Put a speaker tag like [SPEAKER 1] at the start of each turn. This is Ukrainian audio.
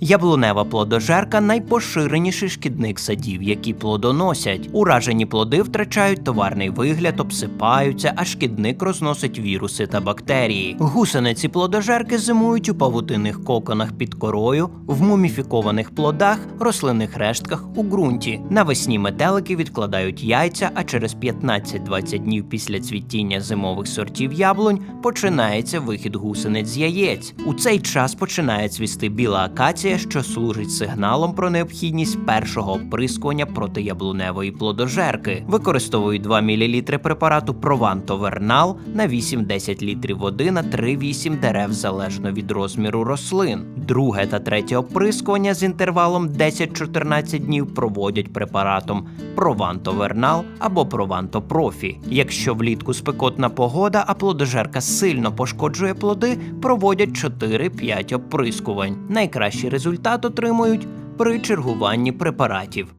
[SPEAKER 1] Яблунева плодожерка найпоширеніший шкідник садів, які плодоносять. Уражені плоди втрачають товарний вигляд, обсипаються, а шкідник розносить віруси та бактерії. Гусениці плодожерки зимують у павутинних коконах під корою, в муміфікованих плодах, рослинних рештках у ґрунті. Навесні метелики відкладають яйця, а через 15-20 днів після цвітіння зимових сортів яблунь починається вихід гусениць з яєць. У цей час починає цвісти біла акація, що служить сигналом про необхідність першого оприскування проти яблуневої плодожерки. Використовують 2 мл препарату Прованто Вернал на 8-10 літрів води на 3-8 дерев залежно від розміру рослин. Друге та третє оприскування з інтервалом 10-14 днів проводять препаратом Прованто Вернал або Прованто Профі. Якщо влітку спекотна погода, а плодожерка сильно пошкоджує плоди, проводять 4-5 оприскувань. Найкращий результат отримують при чергуванні препаратів.